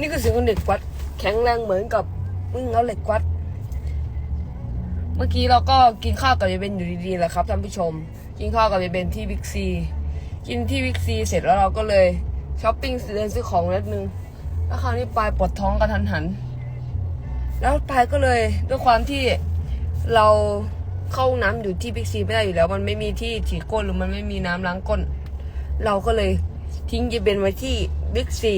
นี่คือเสียงของเด็กวัด แข็งแรงเหมือนกับมึงเอาเหล็กวัด เมื่อกี้เราก็กินข้าวกับยายเบนอยู่ดีๆแหละครับท่านผู้ชม กินข้าวกับยายเบนที่บิ๊กซี กินที่บิ๊กซีเสร็จแล้วเราก็เลยช้อปปิ้งเดินซื้อของนิดนึง แล้วคราวนี้ปลายปวดท้องกระทันหัน แล้วปลายก็เลยด้วยความที่เราเข้าห้องน้ำอยู่ที่บิ๊กซีไม่ได้อยู่แล้ว มันไม่มีที่ฉีดก้นหรือมันไม่มีน้ำล้างก้น เราก็เลยทิ้งยายเบนไว้ที่บิ๊กซี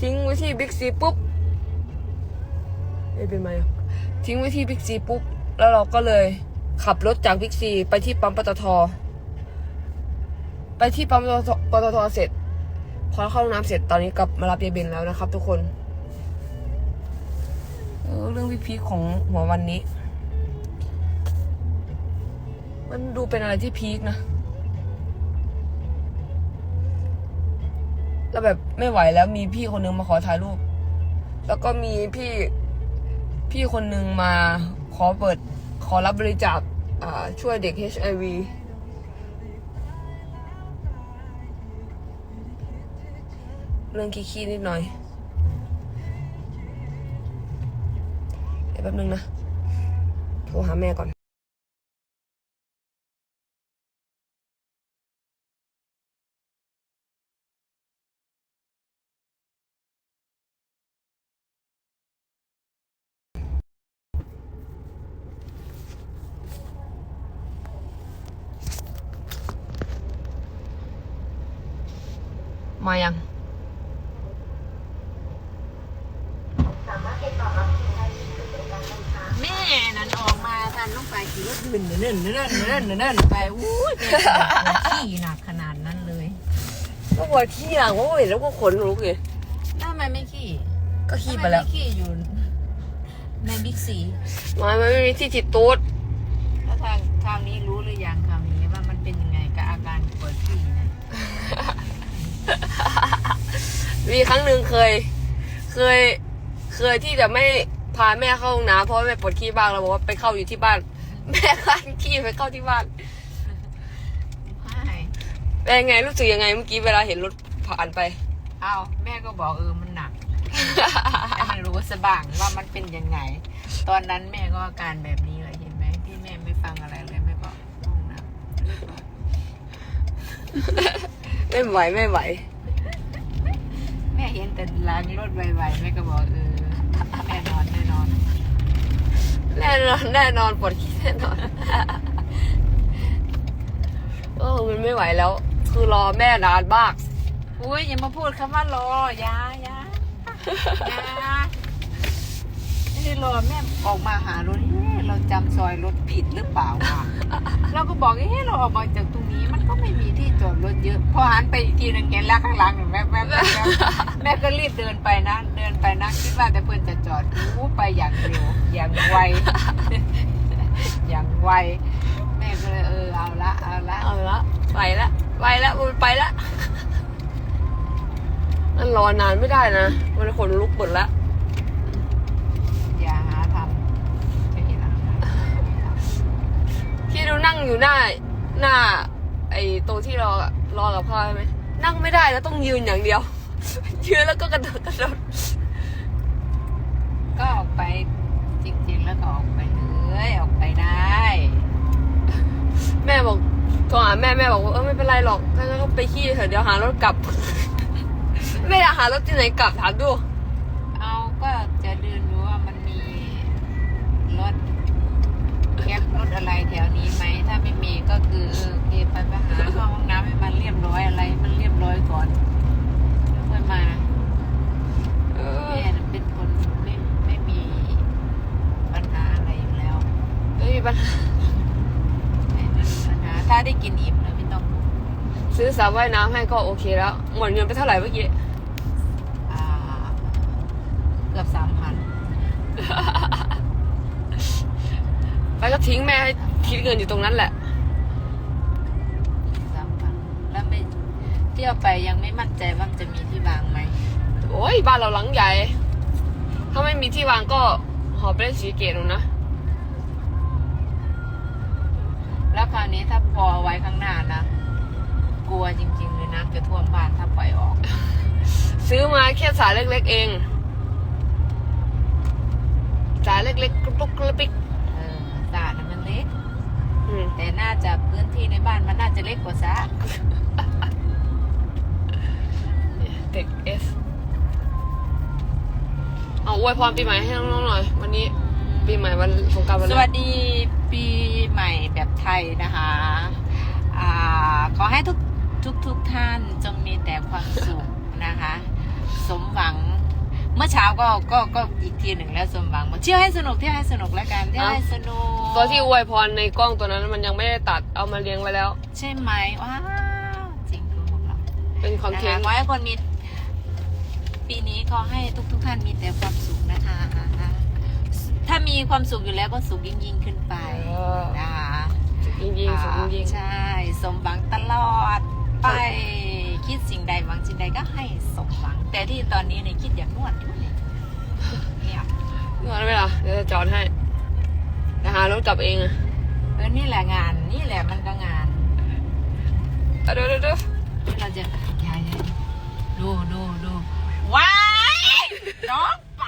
ทิ้งไว้ที่บิ๊กซีปุ๊บยายเบนมายังทิ้งไว้ที่บิ๊กซีปุ๊บ แล้วเราก็เลยขับรถจากบิ๊กซีไปที่ปั๊มปตท ไปที่ปั๊มปตทเสร็จ พอเข้าห้องน้ำเสร็จตอนนี้กลับมารับยายเบนแล้วนะครับ ทุกคนเออเรื่องพีพีของหัววันนี้ มันดูเป็นอะไรที่พีคนะ แล้วแบบไม่ไหวแล้วมีพี่คนนึงมาขอถ่ายรูป แล้วก็มีพี่พี่คนนึงมาขอเปิดขอรับบริจาคช่วยเด็ก HIV เรื่องขี้ๆนิดหน่อย เดี๋ยวแป๊บนึงนะ โทรหาแม่ก่อน มายังแม่นั้นออกมาทันต้องไปขี่รถดื่นเนิ่นเนิ่นเนิ่นเนิ่นไปอุ้ยแม่ขี่หนักขนาดนั้นเลยก็ปวดขี้หลังว่าเห็นแล้วก็ขนลุกเลยทำไมไม่ขี่ก็ขี้ไปแล้วทำมม่ขี่อยู่ในบิ๊กซีมามันไม่มีที่ติดตูดแล้วทางคราวนี้รู้หรือยังคราวนี้ว่ามันเป็นยังไงกับอาการปวดขี้นะ มีครั้งหนึ่งเคย เคย เคยที่จะไม่พาแม่เข้าห้องน้ำเพราะว่าแม่ปวดขี้บ้างเราบอกว่าไปเข้าอยู่ที่บ้าน แม่ก็ให้ขี้ไปเข้าที่บ้านใช่เป็นยังไงรู้สึกยังไงเมื่อกี้เวลาเห็นรถผ่านไป เอาแม่ก็บอกเออมันหนักให้มันรู้สบ้างว่ามันเป็นยังไง ตอนนั้นแม่ก็อาการแบบนี้เลยเห็นไหมที่แม่ไม่ฟังอะไรเลยแม่ก็ห้องน้ำ ไม่ไหวไม่ไหว แม่เห็นแต่ล้างรถไวๆแม่ก็บอกเออแน่นอนแน่นอนแน่นอนแน่นอนปวดขี้แน่นอนเออมันไม่ไหวแล้ว คือรอแม่นานมากอุ้ยอย่ามาพูดคำว่ารอยายายาไม่ได้รอแม่ออกมาหารถเอ๊ะเราจำซอยรถผิดหรือเปล่าวะเราก็บอกเอ๊ะเราออกมาจากตรง นี้มันก็ไม่มีที่จอดรถเยอะ พอหันไปอีกทีหนึงเห็นแล้วข้างหลังหนแม่แม่แม่แม่ก็รีบเดินไปนะ เดินไปนะคิดว่าแต่เพื่อนจะจอดอู้ไปอย่างเร็วอย่างไว อย่างไว แม่ก็เลยเออเอาละเอาละเอาละไปละไปละมันไปละมันรอนานไม่ได้นะมันขนลุกหมดละอย่าหาทำแค่นี้นะ ที่ดูนั่งอยู่หน้าหน้า ไอ้โต๊ะที่รอรอกับพ่อใช่ไหมนั่งไม่ได้แล้วต้องยืนอย่างเดียว ยืนแล้วก็กระโดดกระโดดก็ออกไปจริง ๆ แล้วก็ออกไปเลยออกไปได้ แม่บอกโทรหาแม่แม่บอกว่าเออไม่เป็นไรหรอกถ้างั้นก็ไปขี้เถอะเดี๋ยวหารถกลับไม่อยากหารถที่ไหนกลับถามดู แก๊ปรถอะไรแถวนี้ไหมถ้าไม่มีก็คือเออโอเคไปไปหาเข้าห้องน้ำให้มันเรียบร้อยอะไรให้มันเรียบร้อยก่อนแล้วค่อยมาเออแม่น่ะเป็นคนไม่ไม่มีปัญหาอะไรอยู่แล้วไม่มีปัญหาไม่มีปัญหาถ้าได้กินอิ่มแล้วไม่ต้อง ซื้อสระว่ายน้ำให้ก็โอเคแล้ว หมดเงินไปเท่าไหร่เมื่อกี้ อ่าเกือบสามพัน ไปก็ทิ้งแม่ให้คิดเงินอยู่ตรงนั้นแหละสามพันแล้วไม่เที่ยวไปยังไม่มั่นใจว่ามันจะมีที่วางไหมโอ้ยบ้านเราหลังใหญ่ ถ้าไม่มีที่วางก็หอไปเล่นสีเกตหรอกนะ แล้วคราวนี้ถ้าพอไว้ข้างหน้านะกลัวจริง ๆ เลยน้ำจะท่วมบ้านถ้าปล่อยออกฝซื้อมาแค่สาเล็กๆเอง สาเล็กๆกรุ๊ปกรุ๊ปปิ๊กเออสระน่ะมันเล็ก อืม แต่น่าจะพื้นที่ในบ้านมันน่าจะเล็กกว่าสระเด็กเอสเอาอวยพรปีใหม่ให้น้องๆหน่อย วันนี้ปีใหม่วันสงกรารวันสแรวักสดีปีใหม่แบบไทยนะคะอ่าขอให้ทุกทุกทุกท่านจงมีแต่ความสุขนะคะ สมหวัง เมื่อเช้าก็ก็ก็อีกทีหนึ่งแล้วสมหวังเที่ยวให้สนุกเที่ยวให้สนุกแล้วกันเที่ยวให้สนุกตัวที่อวยพรในกล้องตัวนั้นมันยังไม่ได้ตัดเอามาเรียงไว้แล้ว ใช่ไหมว้าวจริงคือพวกเราเป็นคอนเทนต์ขอให้คนมีปีนี้ขอให้ทุกทุกๆท่านมีแต่ความสุขนะคะ ถ้ามีความสุขอยู่แล้วก็สุขยิ่งยิ่งๆขึ้นไปเออนะคะยิงยิงๆสุดยิงยิงใช่ สมหวังตลอดไป ก็ให้สมหวัง แต่ที่ตอนนี้เนี่ยคิดอยากนวดอยู่เนี่ยเนี่ยนวดไหมล่ะเดี๋ยวจะจอดให้แต่หารถกลับเองอะเออนี่แหละงานนี่แหละมันก็งานเอาเดี๋ยวเดี๋ยวเดี๋ยวที่เราจะยายยายดูดูดูว้ายร้องไป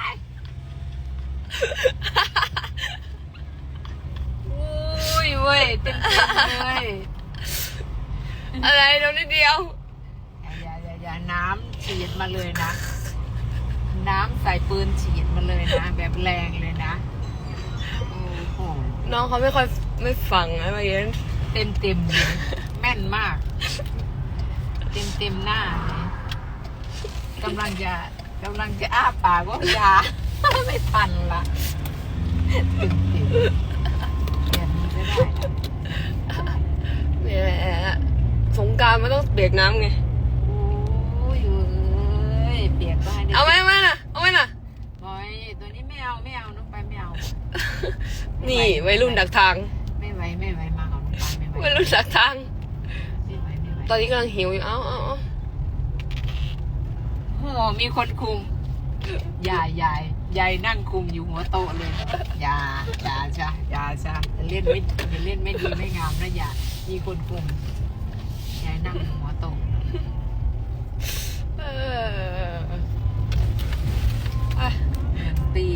อุ้ยเว้ยเต็มๆเลย อะไรเดี๋ยวนิดเดียว อย่าอย่าอย่าน้ำฉีด มาเลยนะ น้ำใส่ปืนฉีดมาเลยนะ แบบแรงเลยนะโอ้โหน้องเขาไม่ค่อยไม่ฟังนะเมื่อกี้เต็มเต็มๆเลยแม่นมาก เต็มเต็มๆหน้าเลยกำลังจะกำลังจะอ้าปากว่ายา ไม่ทันละเต็มเต็มๆแบบนี้ก็ได้นะเนี่ยสงกรารมันต้องเปียกน้ำไงโอ้ยเอ้ย เปียกก็ให้ได้เอาไหมเอาไหมน่ะเอาไหมน่ะบอยตัวนี้ไม่เอาไม่เอาน้องไปไม่เอา นี่วัยรุ่นดักทางไม่ไหวไม่ไหวมาของน้องไปไม่ไหววัยรุ่นดักทาง ไม่ไหวไม่ไหวตอนนี้กำลังหิวอยู่ เอ้าเอ้าเอ้าโอ้โหมีคนคุมยายยายยายนั่งคุมอยู่หัวโต๊ะเลยอย่าอย่าจ้ะอย่าจ้ะอย่าเล่นไม่อย่าเล่นไม่ดีไม่งามนะอย่ามีคนคุมยายนั่งอยู่หัวโต๊ะ เอออะ หนึ่งปี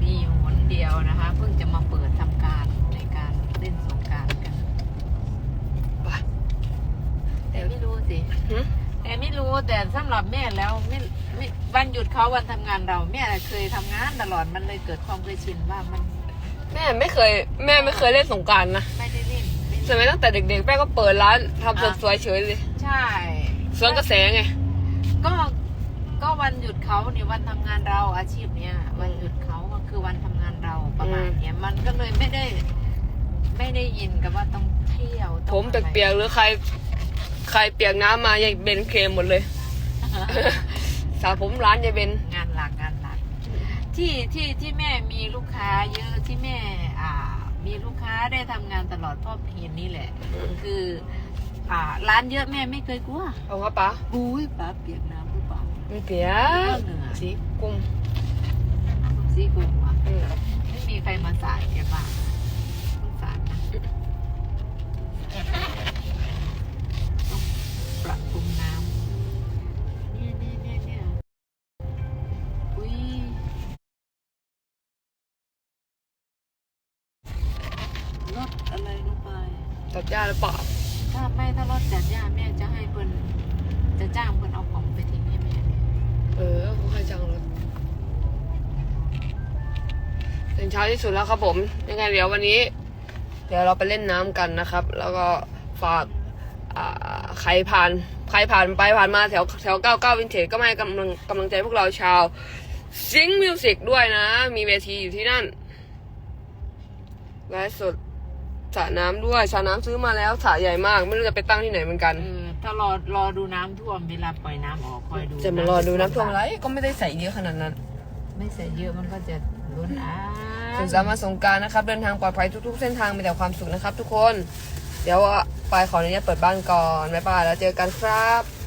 มีอยู่หนเดียวนะคะ เพิ่งจะมาเปิดทำการในการเล่นสงกรารกัน ไป แต่ไม่รู้สิ หึ แต่ไม่รู้แต่สำหรับแม่แล้วไม่ไม่วันหยุดเขาวันทำงานเราแม่เคยทำงานตลอดมันเลยเกิดความเคยชินว่ามันแม่ไม่เคย แม่ไม่เคยเล่นสงกรารนะไม่ได้เล่นไม่สมัยตั้งแต่เด็กๆแม่ก็เปิดร้านทำเสริมสวยเฉยเลยใช่สวนกระแสไงก็ก็วันหยุดเขาเนี่ยวันทำงานเราอาชีพเนี้ยวันหยุดเขาก็คือวันทำงานเราประมาณเนี้ยมันก็เลยไม่ได้ ไม่ได้ยินกับว่าต้องเที่ยวผต้องมอะไรเปียกๆหรือใคร ใครเปียกน้ำมายายเบนเคลมหมดเลย สาวผมร้านยายเบน งานหลักงานหลักที่ที่ที่แม่มีลูกค้าเยอะที่แม่อ่า มีลูกค้าได้ทำงานตลอดเพราะเพียนนี่แหละคือ อ่า ร้านเยอะแม่ไม่เคยกลัวเอาครับป้าบุ้ยป้าเปียกน้ำหรือเปล่าไม่เปียกเหนื่อยสีกุมซี่กุมอะอืมไม่มีใครมาสาดแกบ้างสงสารนะ รถอะไรลงไป ตัดหญ้าหรือเปล่าถ้าไม่ถ้ารถจัดย่าแม่จะให้เพิ่นจะจ้างเพิ่นเอาของไปทิ้งให้แม่เออเขาให้จังรถตื่นเช้าที่สุดแล้วครับผม ยังไงเดี๋ยววันนี้ เดี๋ยวเราไปเล่นน้ำกันนะครับ แล้วก็ฝากอ่าใครผ่านใครผ่านไปผ่านมาแถวแถวเก้าเก้าวินเทจก็มาให้กำลังกำลังใจพวกเราชาวซิงมิวสิกด้วยนะ มีเวทีอยู่ที่นั่นไลฟ์สด สระน้ำด้วยสระน้ำซื้อมาแล้วสระใหญ่มาก ไม่รู้จะไปตั้งที่ไหนเหมือนกัน เออถ้ารอรอดูน้ำท่วมเวลาปล่อยน้ำออกคอยดูจะมารอดูน้ำท่วมอะไรก็ไม่ได้ใส่เยอะขนาดนั้นไม่ใส่เยอะมันก็จะล้นอ้าสุขสันต์วันสงกรารนะครับ เดินทางปลอดภัยทุกๆ เส้นทางมีแต่ความสุขนะครับ ทุกคน เดี๋ยวปายขออนุญาตเปิดบ้านก่อนบ๊ายบายแล้วเจอกันครับ